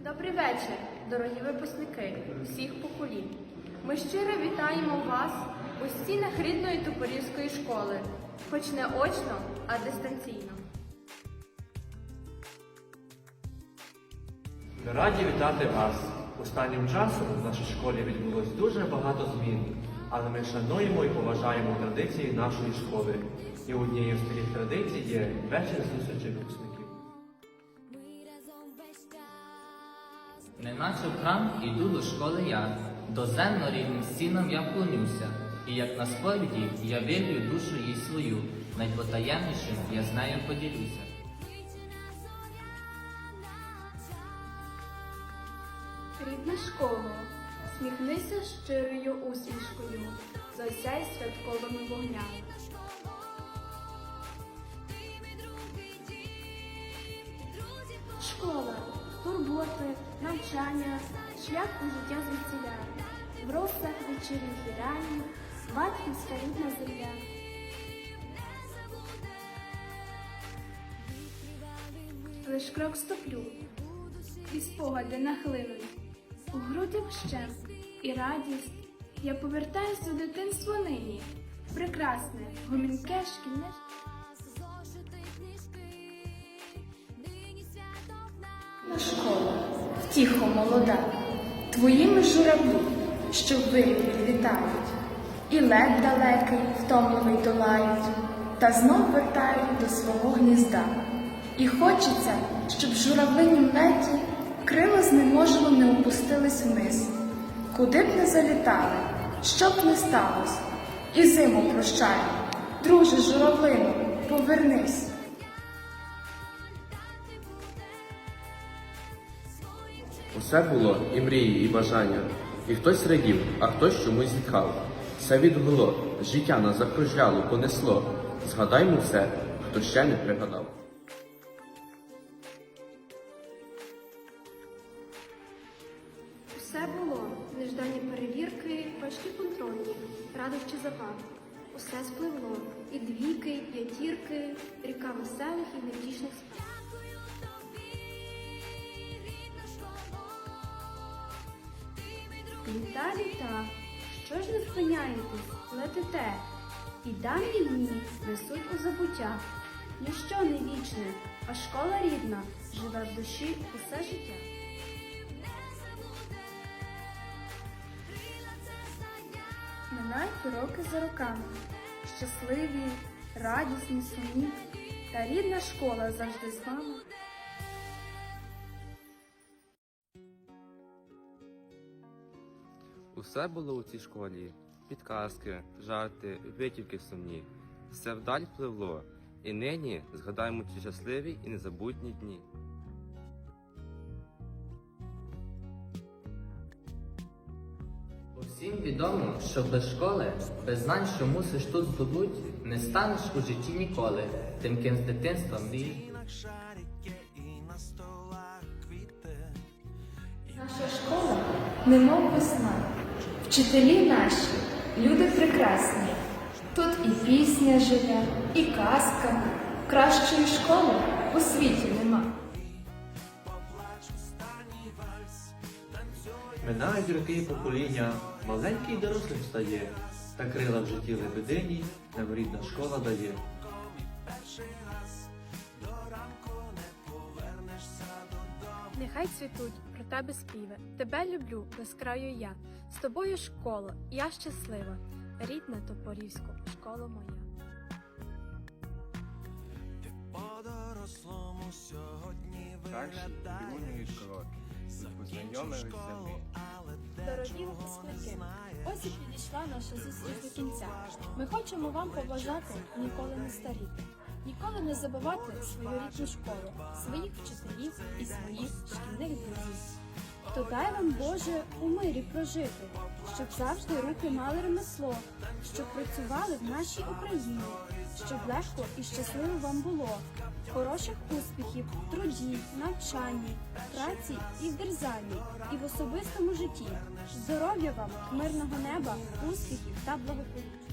Добрий вечір, дорогі випускники всіх поколінь. Ми щиро вітаємо вас у стінах рідної Тупорівської школи, хоч не очно, а дистанційно. Раді вітати вас. Останнім часом в нашій школі відбулось дуже багато змін, але ми шануємо і поважаємо традиції нашої школи. І однією з таких традицій є вечір зустрічі випускників. Неначе в храм іду до школи я, до земно рідним стінам я вклонюся, і як на сповіді я вилью душу їй свою, найпотаємнішим я з нею поділюся. Рідна школа, сміхнися щирою усмішкою, засяй святковими вогнями. Турботи, навчання, шлях у життя звідсіля, в росах вечірніх і ранніх, батьківська рідна земля. Лиш крок стоплю, і спогади нахлинуть. У грудях ще і радість. Я повертаюсь у дитинство нині. Прекрасне, гомінке шкільне. Школа, втіхо молода, твоїми журавлі, що вирі літають, і лед далекий, втомливий долають, та знов вертають до свого гнізда. І хочеться, щоб журавлинім леті крила знеможливо не опустились вниз, куди б не залітали, що б не сталося, і зиму прощай, друже журавлину, повернись. Усе було і мрії, і бажання. І хтось радів, а хтось чомусь зітхав. Все відгуло, життя нас закружляло, понесло. Згадаймо все, хто ще не пригадав. Все було неждані перевірки, важкі контрольні, радощі забав. Усе спливло і двійки, і п'ятірки, ріка веселих і невтішних справ. Літа, літа, що ж не спиняєтесь, летите, і давні дні несуть у забуття. Ніщо не вічне, а школа рідна живе в душі усе життя. Минають роки за роками, щасливі, радісні, сумні, та рідна школа завжди з нами. Усе було у цій школі. Підказки, жарти, витівки сумні. Все вдаль пливло. І нині згадаємо ці щасливі і незабутні дні. Усім відомо, що без школи, без знань, що мусиш тут здобуть, не станеш у житті ніколи, тим ким з дитинства мрієш. Наша школа немов весна. Вчителі наші, люди прекрасні. Тут і пісня живе, і казка. Кращої школи у світі нема. Минають роки і покоління, маленький дорослим стає, та крила в житті лебедині нам рідна школа дає. Нехай цвітуть про тебе співи. Тебе люблю, без краю я. З тобою школа, я щаслива. Рідна Топорівську, школа моя. Перші юні кроки. Познайомилися ми. Дорогі випускники, ось і підійшла наша зустріч до кінця. Ми хочемо вам побажати ніколи не старіти, ніколи не забувати свою рідну школу, своїх вчителів і своїх шкільних друзів. То дай вам Боже у мирі прожити, щоб завжди руки мали ремесло, щоб працювали в нашій Україні, щоб легко і щасливо вам було. Хороших успіхів труді, навчанні, праці і в дерзанні, і в особистому житті. Здоров'я вам, мирного неба, успіхів та благополуччя.